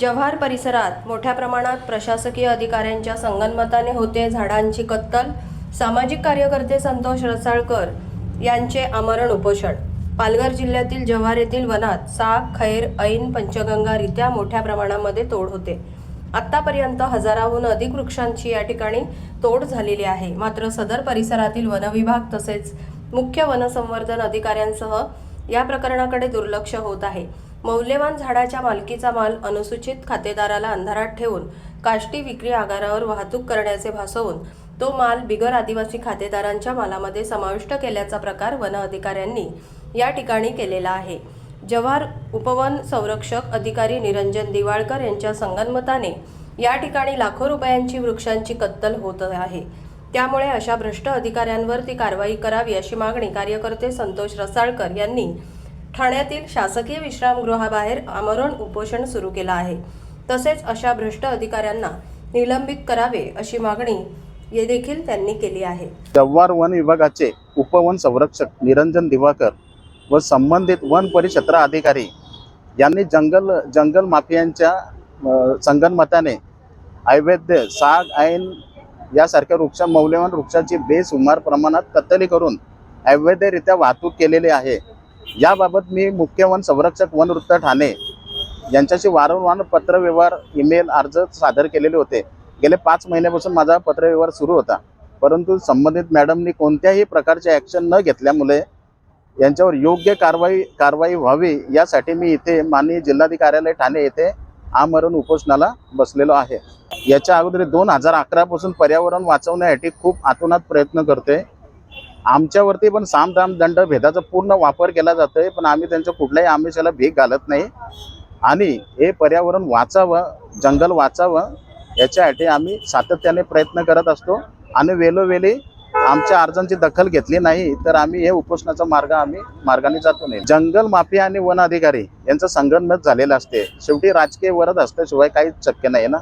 जव्हार परिसरात मोठ्या प्रमाणात प्रशासकीय अधिकाऱ्यांच्या संगनमताने होते झाडांची कत्तल. सामाजिक कार्यकर्ते संतोष रसाळकर यांचे आमरण उपोषण. पालघर जिल्ह्यातील जव्हार येथील वनात साग खैर ऐन पंचगंगा रित्या मोठ्या प्रमाणामध्ये तोड होते. आतापर्यंत हजाराहून अधिक वृक्षांची या ठिकाणी तोड झालेली आहे. मात्र सदर परिसरातील वनविभाग तसेच मुख्य वनसंवर्धन अधिकाऱ्यांसह या प्रकरणाकडे दुर्लक्ष होत आहे. मौल्यवान झाडाच्या मालकीचा माल अनुसूचित खातेदाराला अंधारात ठेवून काष्टी विक्री आगारावर वाहतूक करण्याचे भासवून तो माल बिगर आदिवासी खातेदारांच्या मालामध्ये समाविष्ट केल्याचा प्रकार वन अधिकाऱ्यांनी या ठिकाणी केलेला आहे. जव्हार उपवन संरक्षक अधिकारी निरंजन दिवाळकर यांच्या संगनमताने या ठिकाणी लाखो रुपयांची वृक्षांची कत्तल होत आहे. त्यामुळे अशा भ्रष्ट अधिकाऱ्यांवर ती कारवाई करावी अशी मागणी कार्यकर्ते संतोष रसाळकर यांनी ठाण्यातील शासकीय विश्रामगृहाबाहेर आमरण उपोषण सुरू केलं आहे. तसेच अशा भ्रष्ट अधिकाऱ्यांना निलंबित करावे अशी मागणी ये देखील त्यांनी केली आहे. जव्हार वन विभागाचे उपवन संरक्षक निरंजन दिवाकर व संबंधित वन परिक्षेत्र अधिकारी यांनी जंगल जंगल माफियांच्या संगनमताने अवैध साग ऐन यासारख्या वृक्ष मौल्यवान वृक्षाची बेसुमार प्रमाणात कत्तली करून अवैधरित्या वाहतूक केलेली आहे. याबाबत मी मुख्य वन संरक्षक वन वृत्त ठाणे यांच्याशी वारंवार पत्रव्यवहार ईमेल अर्ज सादर केलेले होते. गेले पाच महिन्यापासून माझा पत्रव्यवहार सुरू होता. परंतु संबंधित मॅडमनी कोणत्याही प्रकारचे ॲक्शन न घेतल्यामुळे यांच्यावर योग्य कारवाई कारवाई व्हावी यासाठी मी इथे माननीय जिल्हाधिकार्यालय ठाणे येथे आमरण उपोषणाला बसलेलो आहे. याच्या अगोदर दोन हजार अकरापासून पर्यावरण वाचवण्यासाठी खूप आतोनात प्रयत्न करतोय. आमच्यावरती पण साम दाम दंड भेदाचा पूर्ण वापर केला जातोय पण आम्ही त्यांच्या कुठल्याही आमिषाला भीक घालत नाही. आणि हे पर्यावरण वाचावं जंगल वाचावं याच्यासाठी आम्ही सातत्याने प्रयत्न करत असतो. आणि वेळोवेळी आमच्या अर्जांची दखल घेतली नाही तर आम्ही हे उपोषणाचा मार्ग आम्ही मार्गाने जातो नाही. जंगल माफिया आणि वन अधिकारी यांचं संगनमत झालेलं असते. शेवटी राजकीय वरद असल्याशिवाय काहीच शक्य नाही ना?